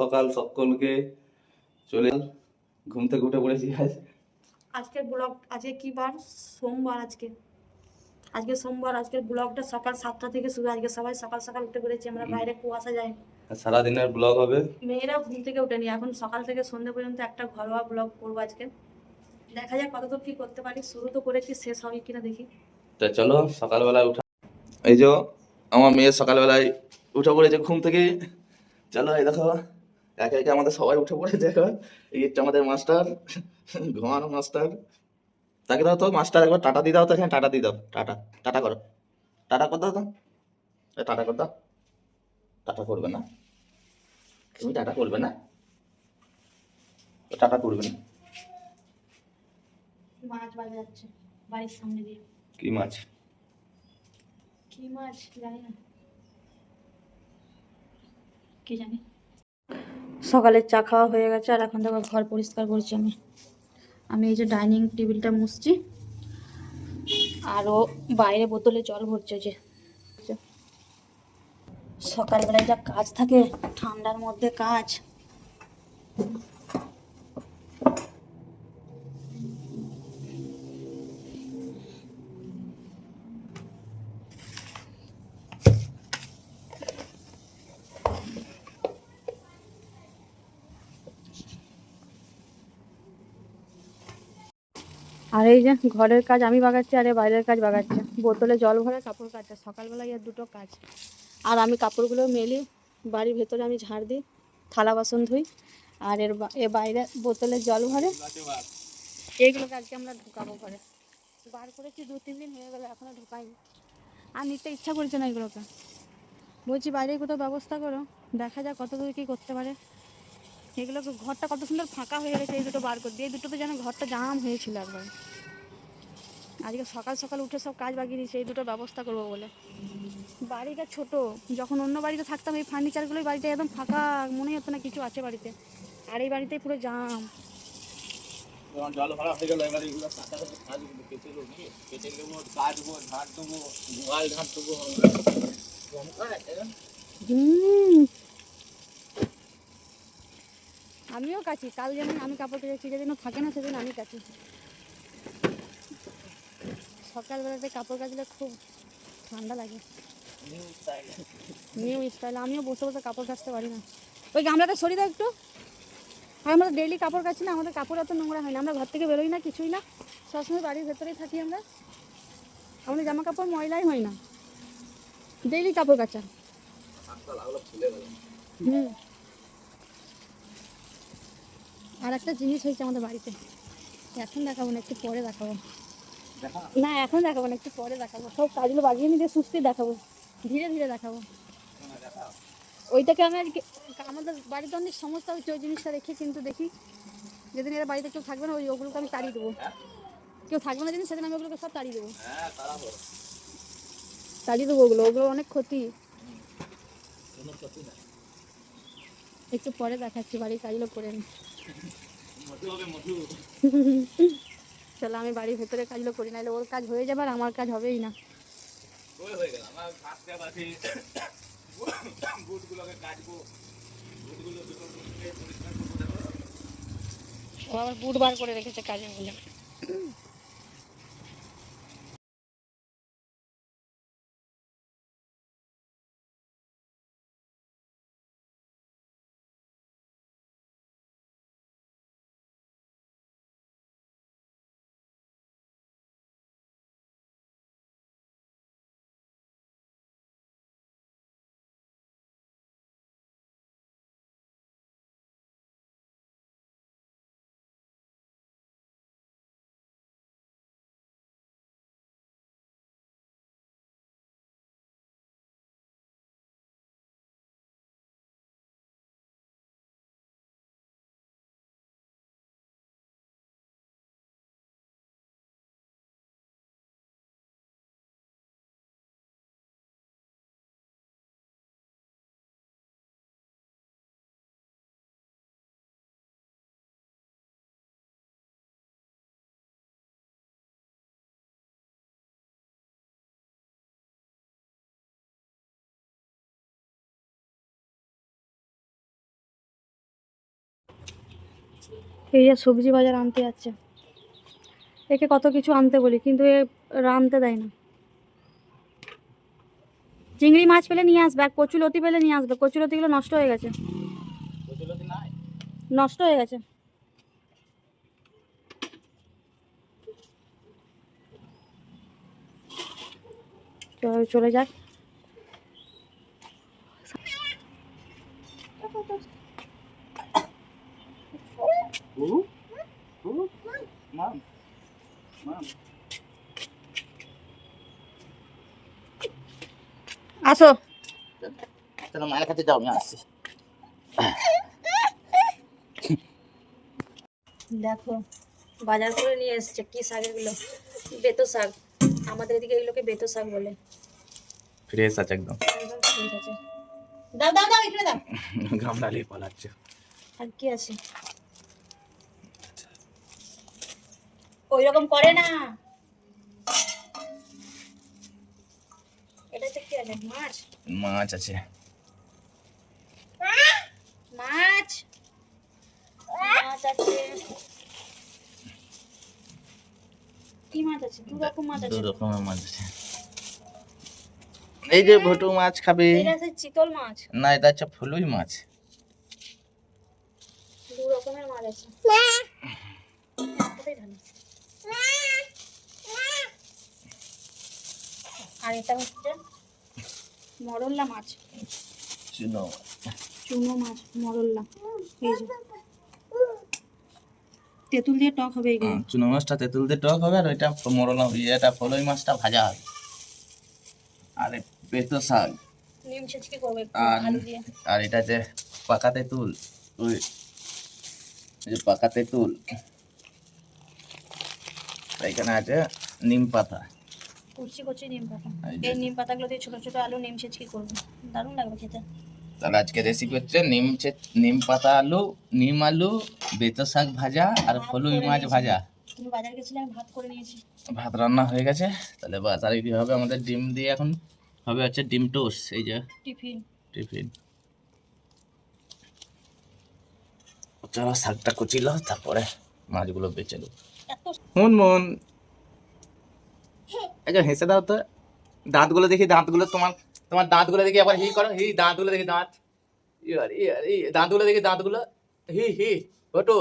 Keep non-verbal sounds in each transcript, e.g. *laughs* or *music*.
সকাল সকলকে চলে ঘুম থেকে উঠে পড়েছি আজ। আজকের ব্লগ আজকে কি বার? সোমবার আজকে। আজকে সোমবার আজকের ব্লগটা সকাল সাতটা থেকে শুরু। আজকে সবাই সকাল সকাল উঠে পড়েছি আমরা বাইরে কুয়াশা যায়। আর সারাদিনের ব্লগ হবে? মেয়েরা ঘুম থেকে উঠেনি এখন সকাল থেকে সন্ধ্যে পর্যন্ত একটা ঘরোয়া ব্লগ করব আজকে। দেখা যাক কতদূর কি করতে পারি। শুরু তো করেছি শেষ হবে কিনা দেখি। তা চলো সকালবেলায় উঠা। এই যে আমার মেয়ে সকালবেলায় উঠে পড়েছে ঘুম থেকে। চলো এই দেখো। একে একে আমাদের সবাই উঠে পড়েছে এখন। এই হচ্ছে আমাদের মাস্টার ঘুমানো মাস্টার। তাকে দাও তো মাস্টার একবার টাটা দিয়ে দাও তো এখানে টাটা দিয়ে দাও টাটা টাটা করো। টাটা কর দাও তো। টাটা কর দাও। টাটা করবে না। তুমি টাটা করবে না। টাটা করবে না। মাছ বাজা বাড়ির সামনে দিয়ে। কি মাছ? কি মাছ জানি না। কি জানি? সকালের চা খাওয়া হয়ে গেছে, আর এখন দেখো ঘর পরিষ্কার করছি আমি। আমি এই যে ডাইনিং টেবিলটা মুছছি আরও বাইরে বোতলে জল ভরছে যে। সকালবেলায় যা কাজ থাকে, ঠান্ডার মধ্যে কাজ। এই যে ঘরের কাজ আমি বাগাচ্ছি আর বাইরের কাজ বাগাচ্ছে। বোতলে জল ভরে কাপড় কাচছে সকালবেলায় এর দুটো কাজ। আর আমি কাপড়গুলো মেলি, বাড়ির ভেতরে আমি ঝাড় দিই, থালা বাসন ধুই, আর এর এ বাইরে বোতলে জল ভরে এইগুলোকে আজকে আমরা ঢুকাবো ঘরে। বার করেছি, দু, তিন দিন হয়ে গেলো, এখনও ঢুকাইনি। আর নিতে ইচ্ছা করছে না এগুলোকে। বলছি, বাইরে কোথাও ব্যবস্থা করো, দেখা যাক কত দূর কী করতে পারে। এগুলো ঘরটা কত সুন্দর ফাঁকা হয়ে গেছে, এই দুটো বার করে দিয়ে এই দুটো তো যেন ঘরটা জাম হয়েছিল একবার। আজকে সকাল সকাল উঠে সব কাজ বাগিয়ে দিয়েছে এই দুটো ব্যবস্থা করব বলে। বাড়িটা ছোট যখন অন্য বাড়িতে থাকতাম এই ফার্নিচারগুলোই বাড়িটা একদম ফাঁকা মনে হতো না কিছু আছে বাড়িতে। আর এই বাড়িতে পুরো জাম। জল ভরা হয়ে গেল এবার এগুলো কাটা কাজগুলো কেটে দেবো কেটে দেবো কাটবো ঝাড় দেবো মোবাইল ঝাড় দেবো। আমিও কাছি কাল যেমন আমি কাপড় কেটেছি যেদিন ও থাকে না সেদিন আমি কাছি সকালবেলাতে কাপড় কাচলে খুব ঠান্ডা লাগে। নিউ স্টাইল আমিও বসে বসে কাপড় কাচতে পারি না। ওই গামলাটা সরিয়ে দাও একটু। আর আমরা ডেইলি কাপড় কাচি না আমাদের কাপড় এত নোংরা হয় না। আমরা ঘর থেকে বেরোই না কিছুই না। সবসময় বাড়ির ভেতরেই থাকি আমরা। আমাদের জামা কাপড় ময়লাই হয় না। ডেইলি কাপড় কাচা হুম। আর একটা জিনিস হয়েছে আমাদের বাড়িতে। এখন দেখাবো না একটু পরে দেখাবো। না এখন দেখাবো না একটু পরে দেখাবো। সব কাজগুলো বাগিয়ে নিয়ে সুস্থি দেখাবো। ধীরে ধীরে দেখাবো। ওইটাকে আমি আমাদের বাড়িতে অনেক সমস্যা হচ্ছে ওই জিনিসটা রেখে কিন্তু দেখি। যেদিন এরা বাড়িতে কেউ থাকবে না ওই ওগুলোকে আমি তাড়িয়ে দেবো। কেউ থাকবে না যেদিন সেদিন আমি ওগুলোকে সব তাড়িয়ে দেবো। তাড়িয়ে দেবো ওগুলো ওগুলো অনেক ক্ষতি। একটু পরে দেখাচ্ছি বাড়ির কাজগুলো করে নি। *laughs* চলো আমি বাড়ির ভেতরে কাজগুলো করি নাহলে ওর কাজ হয়ে যাবে আর আমার কাজ হবেই না। ও আবার বুট বার করে রেখেছে কাজের বলে *coughs* এই যে সবজি বাজার আনতে যাচ্ছে। একে কত কিছু আনতে বলি কিন্তু এ আনতে দেয় না। চিংড়ি মাছ পেলে নিয়ে আসবে আর কচুলতি পেলে নিয়ে আসবে। কচুলতিগুলো নষ্ট হয়ে গেছে। নষ্ট হয়ে গেছে। চল চলে যাক মাম মাম আসো। চলো মায়ের কাছে যাও আমি আসছি। দেখো বাজার করে নিয়ে এসছে কি শাক এগুলো? বেতো শাক। আমাদের এদিকে এগুলোকে বেতো শাক বলে। ফ্রেশ আছে একদম। একদম ঠিক আছে। দাও দাও দাও এখানে দাও। গামলা নিয়ে পালাচ্ছে। আর কি আছে? ওই রকম করে না। এটা কি আছে মাছ? মাছ আছে। মাছ? মাছ আছে। কি মাছ আছে? দু রকম মাছ দু রকমের মাছ আছে। এই যে ভটু মাছ খাবে। এটা আছে চিতল মাছ। না এটা হচ্ছে ফুলুই মাছ। দু রকমের মাছ আছে? আর এটা হচ্ছে মরল্লা মাছ। চুনো চুনো মাছ মরল্লা। এই যে। তেঁতুল দিয়ে টক হবে এগুলো। চুনো মাছটা তেঁতুল দিয়ে টক হবে আর ওইটা মরলা এটা ফলই মাছটা ভাজা হবে। আর পেতো শাক। নিম ছেঁচকি করবে আর আলু দিয়ে। আর এটা যে পাকা তেঁতুল ওই যে পাকা তেঁতুল। এখানে আছে নিম পাতা। কুচি কুচি নিম পাতা। এই নিম পাতাগুলো দিয়ে ছোট ছোট আলু নিম ছেঁচকি করবে? দারুণ লাগবে খেতে। তাহলে আজকে রেসিপি হচ্ছে নিম নিম পাতা আলু নিম আলু বেতো শাক ভাজা আর ফলুই মাছ ভাজা। বাজার গেছিলে আমি ভাত করে নিয়েছি। ভাত রান্না হয়ে গেছে। তাহলে বাস আর কি হবে আমাদের ডিম দিয়ে এখন হবে হচ্ছে ডিম টোস্ট এই যে। টিফিন। টিফিন। চলো শাকটা কুচিল তারপরে মাছগুলো বেচে দেবো মন মন। আচ্ছা হেসে দাও তো। দাঁতগুলো দেখি দাঁতগুলো তোমার তোমার দাঁতগুলো দেখি আবার হি করো। হি দাঁতগুলো দেখি দাঁত। দাঁতগুলো দেখি দাঁতগুলো। হি হি ওটো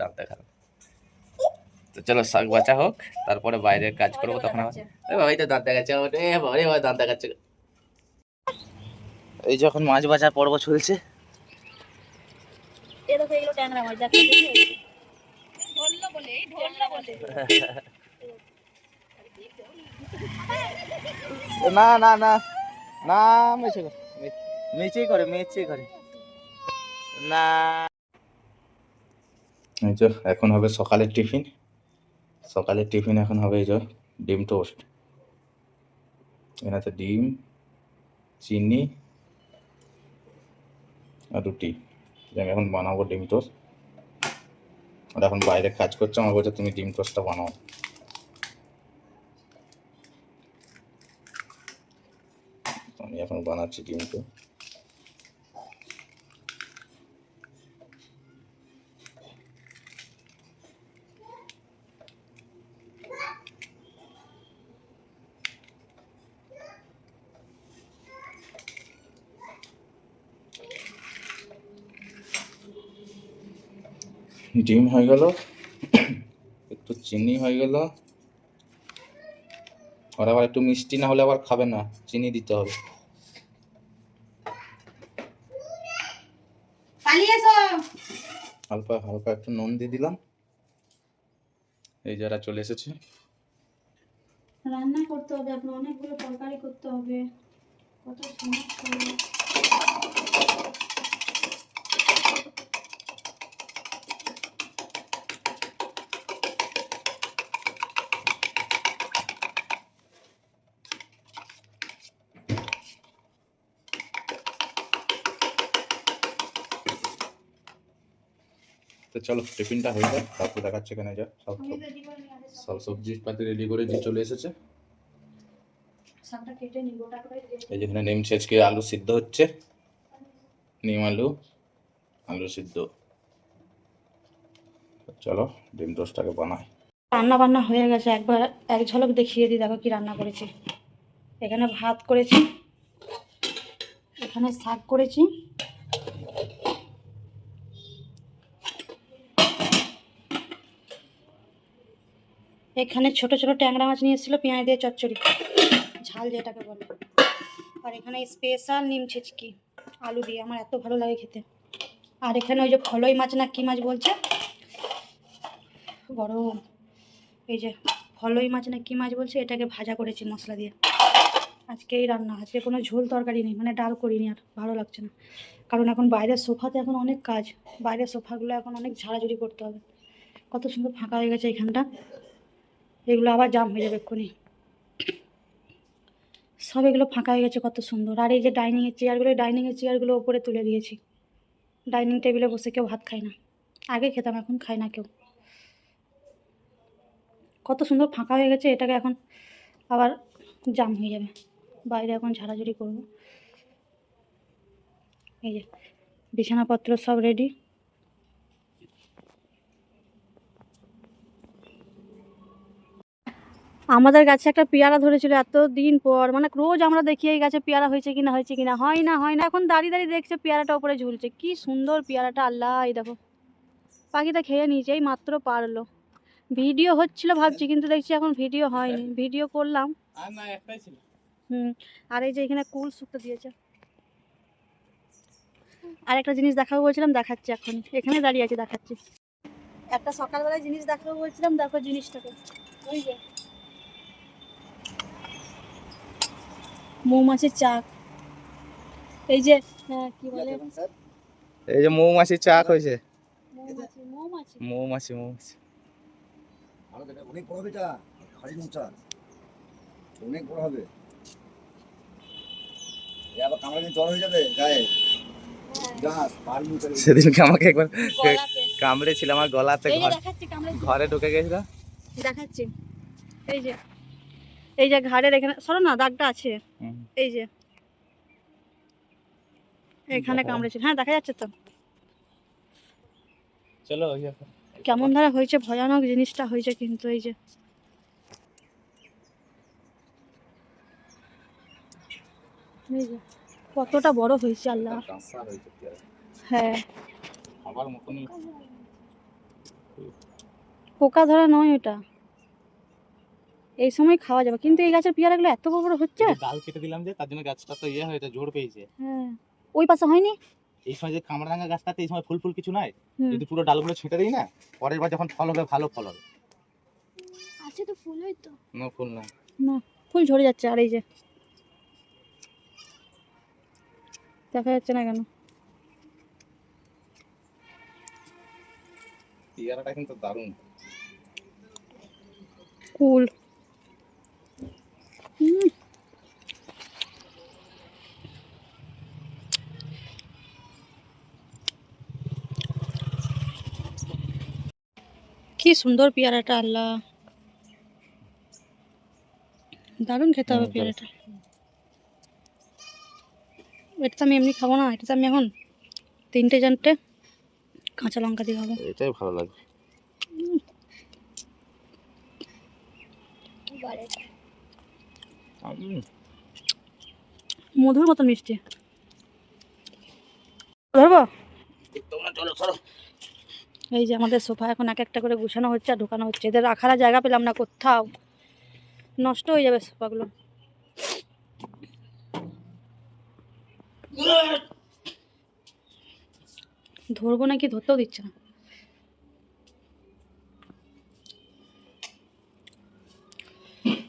দাঁত দেখাল তো চলো শাক বাঁচা হোক তারপরে বাইরের কাজ করব তখন আবার। বাবা এই তো দাঁত দেখাচ্ছে বাবা দাঁত দেখাচ্ছে। এই যখন মাছ বাজার পর্ব চলছে এ দেখো এগুলো ট্যাংরা মাছ দেখো ধরলো বলে ধরলো বলে। না না না না মেচে করে মেচেই করে মেচেই করে। না। এই যে এখন হবে সকালের টিফিন। সকালের টিফিন এখন হবে এই যে ডিম টোস্ট। এখানে আছে ডিম চিনি আর রুটি। এখন বানাবো ডিম টোস্ট। আর এখন বাইরে কাজ করছে, আমার বলছে তুমি ডিম টোস্টটা বানাও। আমি এখন বানাচ্ছি ডিমটা ডিম হয়ে গেল। একটু চিনি হয়ে গেল। আর আবার একটু মিষ্টি না হলে আবার খাবে না চিনি দিতে হবে। হালকা হালকা একটু নুন দিয়ে দিলাম। এই যারা চলে এসেছে। রান্না করতে হবে আপনার অনেকগুলো তরকারি করতে হবে। কত সমস্যা তো চলো টিফিনটা হয়ে যায় তারপর দেখাচ্ছে এখানে যা সব সব- সবজি পাতি রেডি করে দিয়ে চলে এসেছে। এই যেখানে নিম ছেচকে আলু সিদ্ধ হচ্ছে। নিম আলু আলু সিদ্ধ। চলো ডিম টোস্টটাকে বানাই। রান্না বান্না হয়ে গেছে একবার এক ঝলক দেখিয়ে দিই দেখো কি রান্না করেছি। এখানে ভাত করেছি এখানে শাক করেছি। এখানে ছোট ছোট ট্যাংরা মাছ নিয়ে এসেছিল, পেঁয়াজ দিয়ে চচ্চড়ি। ঝাল যেটাকে বলে। আর এখানে স্পেশাল নিম ছেচকি, আলু দিয়ে, আমার এত ভালো লাগে খেতে। আর এখানে ওই যে ফলই মাছ না কী মাছ বলছে? গরম। এই যে ফলই মাছ না কী মাছ বলছে? এটাকে ভাজা করেছি মশলা দিয়ে। আজকে এই রান্না, আজকে কোনো ঝোল তরকারি নেই মানে ডাল করিনি আর, ভালো লাগছে না। কারণ এখন বাইরের সোফাতে এখন অনেক কাজ, বাইরের সোফাগুলো এখন অনেক ঝাড়াঝুড়ি করতে হবে। কত সুন্দর ফাঁকা হয়ে গেছে এখানটা। এগুলো আবার জাম হয়ে যাবে এক্ষুনি। সব এগুলো ফাঁকা হয়ে গেছে, কত সুন্দর। আর এই যে ডাইনিংয়ের চেয়ারগুলো ডাইনিংয়ের চেয়ারগুলো ওপরে তুলে দিয়েছি। ডাইনিং টেবিলে বসে কেউ ভাত খায় না। আগে খেতাম, এখন খায় না কেউ। কত সুন্দর ফাঁকা হয়ে গেছে, এটাকে এখন আবার জাম হয়ে যাবে। বাইরে এখন ঝাড়াঝুড়ি করব। এই যে বিছানাপত্র সব রেডি আমাদের গাছে একটা পেয়ারা ধরেছিল এত দিন পর মানে রোজ আমরা দেখি এই গাছে পেয়ারা হয়েছে কিনা হয়েছে কিনা হয় না হয় না। এখন দাঁড়িয়ে দাঁড়িয়ে দেখছে পেয়ারাটা উপরে ঝুলছে। কি সুন্দর পেয়ারাটা আল্লাহ এই দেখো। পাখিটা খেয়ে নিয়েছে এই মাত্র পারল। ভিডিও হচ্ছিল ভাবছি কিন্তু দেখছি এখন ভিডিও হয়নি। ভিডিও করলাম। হুম আর এই যে এখানে কুল শুকতে দিয়েছে। আর একটা জিনিস দেখাবো বলছিলাম দেখাচ্ছি এখন। এখানে দাঁড়িয়ে আছে দেখাচ্ছি। একটা সকালবেলায় জিনিস দেখাবো বলছিলাম দেখো জিনিসটাকে। ওই যে। মৌমাছির চাক। এই যে হ্যাঁ কি বলে? এই যে মৌমাছির চাক হয়েছে। মৌমাছি মৌমাছি। অনেক বড় হবে এটা। হাড়ি মোচা অনেক বড় হবে। আবার কামড়ে দিন জ্বর হয়ে যাবে গায়ে। গাছ হাড়ি মোচা সেদিনকে আমাকে একবার কামড়েছিল আমার গলাতে এই যে ঘর- দেখাচ্ছি কামড়ে ঘরে ঢুকে গেছিল। দেখাচ্ছি। এই যে এই যে ঘাড়ের এখানে সরো না দাগটা আছে। এই যে। এখানে কামড়েছে। হ্যাঁ দেখা যাচ্ছে তো। চলো কেমন ধারা হয়েছে ভয়ানক জিনিসটা হয়েছে কিন্তু এই যে। কতটা বড় হয়েছে আল্লাহ। হ্যাঁ। পোকা ধরা নয় ওটা। এই সময় খাওয়া যাবে। কিন্তু এই গাছের পেয়ারাগুলো এত বড় বড় হচ্ছে? ডাল কেটে দিলাম যে তার জন্য গাছটা তো ইয়ে হয়েছে ঝোড় পেয়েছে। হ্যাঁ। ওই পাশে হয়নি? এই সময় যে কামরাঙ্গা গাছটাতে এই সময় ফুল ফুল কিছু নাই? যদি পুরো ডালগুলো ছেটে দিই না পরের বার যখন ফল হবে ভালো ফল হবে। আছে তো ফুল হয়তো না ফুল না। না ফুল ঝরে যাচ্ছে আর এই যে। দেখা যাচ্ছে না কেন? পেয়ারাটা কিন্তু দারুণ। কুল হুম। কি সুন্দর পেয়ারাটা আল্লাহ। দারুণ খেতে হবে হুম, পেয়ারাটা। এটা তো আমি এমনি খাব না এটা তো আমি এখন তিনটে চারটে কাঁচা লঙ্কা দিয়ে খাব। এটাই ভালো লাগে মধুর মতন মিষ্টি। ধরবো? তোমরা চলো চলো এই যে আমাদের সোফা এখন এক একটা করে গুছানো হচ্ছে আর ঢোকানো হচ্ছে। এদের রাখার জায়গা পেলাম না কোথাও। নষ্ট হয়ে যাবে সোফাগুলো। ধরবো নাকি? ধরতেও দিচ্ছে না।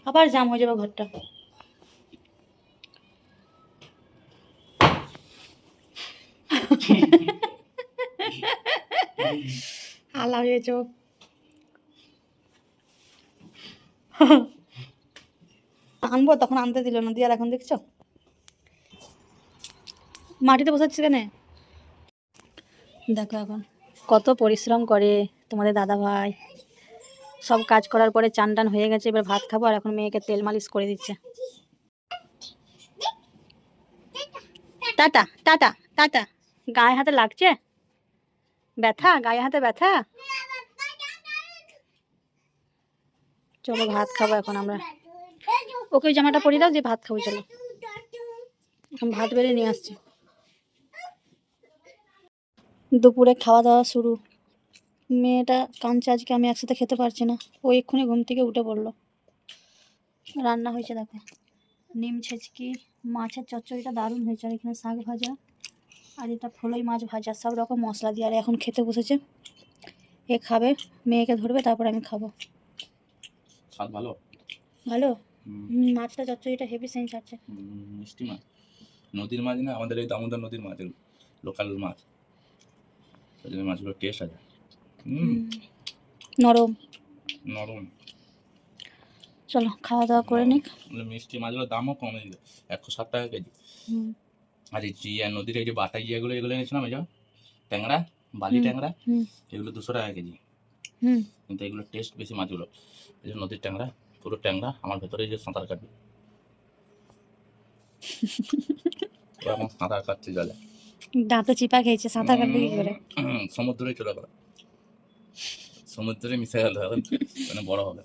আবার জাম হয়ে যাবে ঘরটা। *laughs* আলা হয়ে চোখ আনব, তখন আনতে দিল না, দিয়ে আর এখন দেখছ? মাটিতে বসাচ্ছি কেন? দেখো এখন, কত পরিশ্রম করে তোমাদের দাদা ভাই। সব কাজ করার পরে চান টান হয়ে গেছে, এবার ভাত খাব, আর এখন মেয়েকে তেল মালিশ করে দিচ্ছে। Tata tata tata. গায়ে হাতে লাগছে? ব্যথা? গায়ে হাতে ব্যথা? চলো ভাত খাব এখন আমরা। ওকে ওই জামাটা পরিয়ে দাও যে ভাত খাব, চলো। এখন ভাত বেড়ে নিয়ে আসছি। দুপুরে খাওয়া দাওয়া শুরু। মেয়েটা কাঁদছে, আজকে আমি একসাথে খেতে পারছি না। ও এক্ষুনি ঘুম থেকে উঠে পড়ল। রান্না হয়েছে, দেখো। নিম ছেচকি, মাছের চচ্চড়িটা দারুণ হয়েছে, আর এখানে শাক ভাজা। আর এটা ফলই মাছ ভাজা সব রকম মশলা দিয়ে। আর এখন খেতে বসেছে। এ খাবে মেয়েকে ধরবে তারপর আমি খাব। স্বাদ ভালো? ভালো? মাছটা চচ্চড়িটা হেভি সেন্স আছে। মিষ্টি মাছ। নদীর মাছ না আমাদের এই দামোদর নদীর মাছ লোকাল মাছ। ওই জন্য মাছগুলো টেস্ট আছে নরম। নরম। চলো খাওয়া দাওয়া করে নিক। মিষ্টি মাছগুলোর দামও কমে দিল একশো ষাট টাকা কেজি। আর এই জিয়া নদীর এই যে বাটা জিয়াগুলো এগুলো এনেছিলাম এই যে ট্যাংরা বালি। ট্যাংরা এগুলো দুশো টাকা কেজি। হুম। কিন্তু এগুলো টেস্ট বেশি মাছগুলো। এই যে নদীর ট্যাংরা পুরো ট্যাংরা আমার ভেতরে যে সাঁতার কাটবে। *laughs* এখন সাঁতার কাটছে জলে। দাঁতে চিপা খেয়েছে সাঁতার কাটবে কি করে? সমুদ্রে চলে গেল। সমুদ্রে মিশে গেল মানে বড় হবে।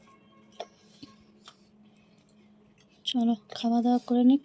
চলো খাওয়া দাওয়া করে নিক।